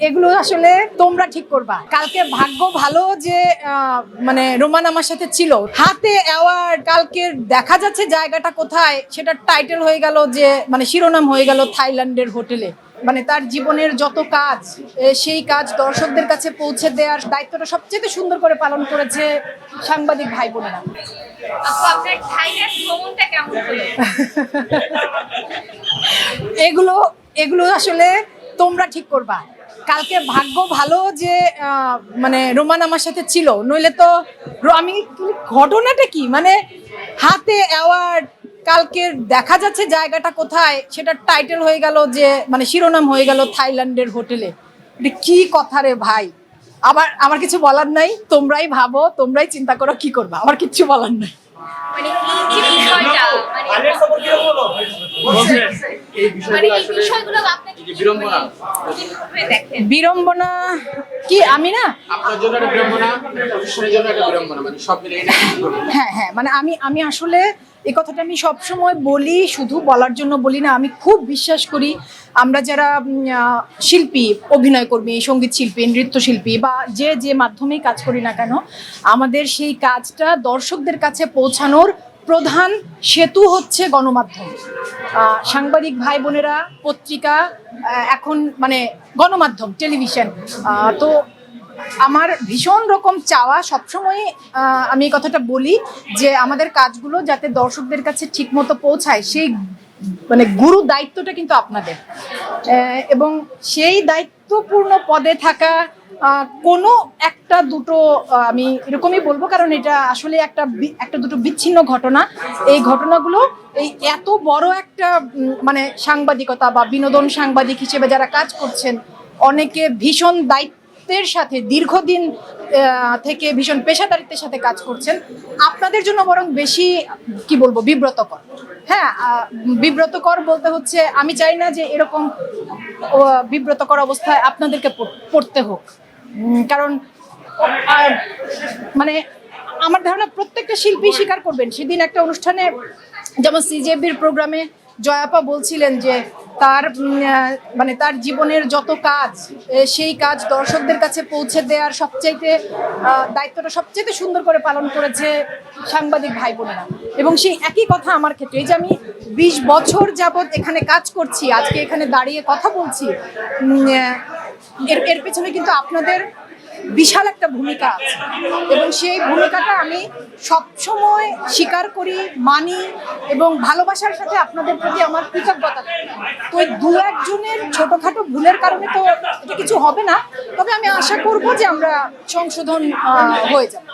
এগুলো আসলে তোমরা ঠিক করবা। কালকে ভাগ্য ভালো যে মানে রোমান আমার সাথে ছিল। হাতে অ্যাওয়ার্ড কালকে দেখা যাচ্ছে জায়গাটা কোথায় সেটা টাইটেল হয়ে গেল যে মানে শিরোনাম হয়ে গেল থাইল্যান্ডের হোটেলে। মানে তার জীবনের যত কাজ সেই কাজ দর্শকদের কাছে পৌঁছে দেওয়ার দায়িত্বটা সবচেয়ে সুন্দর করে পালন করেছে সাংবাদিক ভাই বোনেরা। এগুলো এগুলো আসলে তোমরা ঠিক করবা। কালকে ভাগ্য ভালো যে মানে রোমান আমার সাথে ছিল, নইলে তো আমি ঘটনাটা কি? মানে হাতে অ্যাওয়ার্ড কালকে দেখা যাচ্ছে জায়গাটা কোথায়, সেটা টাইটেল হয়ে গেল যে মানে শিরোনাম হয়ে গেল থাইল্যান্ডের হোটেলে। কি কথা রে ভাই? আবার, আমার কিছু বলার নাই, তোমরাই ভাবো, তোমরাই চিন্তা করো কি করবা, আমার কিচ্ছু বলার নাই। মানে এই বিষয়গুলো মানে আসলে বিড়ম্বনা। বিড়ম্বনা কি আমি না আপনার জন্য একটা বিড়ম্বনা প্রতিষ্ঠানের জন্য একটা বিড়ম্বনা মানে সব মিলে? হ্যাঁ হ্যাঁ মানে আমি আমি আসলে এই কথাটা আমি সব সময় বলি শুধু বলার জন্য বলি না আমি খুব বিশ্বাস করি আমরা যারা শিল্পী অভিনয় কর্মী সংগীত শিল্পী নৃত্যশিল্পী বা যে যে মাধ্যমেই কাজ করি না কেন আমাদের সেই কাজটা দর্শকদের কাছে পৌঁছানোর প্রধান সেতু হচ্ছে গণমাধ্যম। সাংবাদিক ভাই বোনেরা, পত্রিকা এখন মানে গণমাধ্যম, টেলিভিশন। তো আমার ভীষণ রকম চাওয়া সবসময় আমি এই কথাটা বলি যে আমাদের কাজগুলো যাতে দর্শকদের কাছে ঠিকমতো পৌঁছায়, সেই মানে গুরু দায়িত্বটা কিন্তু আপনাদের। এবং সেই দায়িত্বপূর্ণ পদে থাকা কোনো একটা দুটো আমি এরকমই বলব, কারণ এটা আসলে একটা একটা দুটো বিচ্ছিন্ন ঘটনা। এই ঘটনাগুলো, এই এত বড় একটা মানে সাংবাদিকতা বা বিনোদন সাংবাদিক হিসেবে যারা কাজ করছেন, অনেকে ভীষণ দায়িত্বের সাথে, দীর্ঘদিন থেকে ভীষণ পেশাদারিত্বের সাথে কাজ করছেন, আপনাদের জন্য বরং বেশি, কি বলব, বিব্রতকর। হ্যাঁ বিব্রতকর বলতে হচ্ছে, আমি চাই না যে এরকম বিব্রতকর অবস্থায় আপনাদেরকে পড়তে হোক। কারণ মানে আমার ধারণা প্রত্যেকটা শিল্পী স্বীকার করবেন। সেদিন একটা অনুষ্ঠানে যেমন সিজেবির প্রোগ্রামে জয়াপা বলছিলেন যে তার মানে তার জীবনের যত কাজ সেই কাজ দর্শকদের কাছে পৌঁছে দেওয়ার সবচাইতে দায়িত্বটা সবচাইতে সুন্দর করে পালন করেছে সাংবাদিক ভাই বোনেরা এবং সেই একই কথা আমার ক্ষেত্রে, এই যে আমি বিশ বছর যাবৎ এখানে কাজ করছি, আজকে এখানে দাঁড়িয়ে কথা বলছি এর এর পেছনে কিন্তু আপনাদের বিশাল একটা ভূমিকা আছে এবং সেই ভূমিকাটা আমি সবসময় স্বীকার করি, মানি এবং ভালোবাসার সাথে আপনাদের প্রতি আমার কৃতজ্ঞতা। তো ওই দু একজনের ছোটখাটো ভুলের কারণে তো এটা কিছু হবে না, তবে আমি আশা করব যে আমরা সংশোধন হয়ে যাবে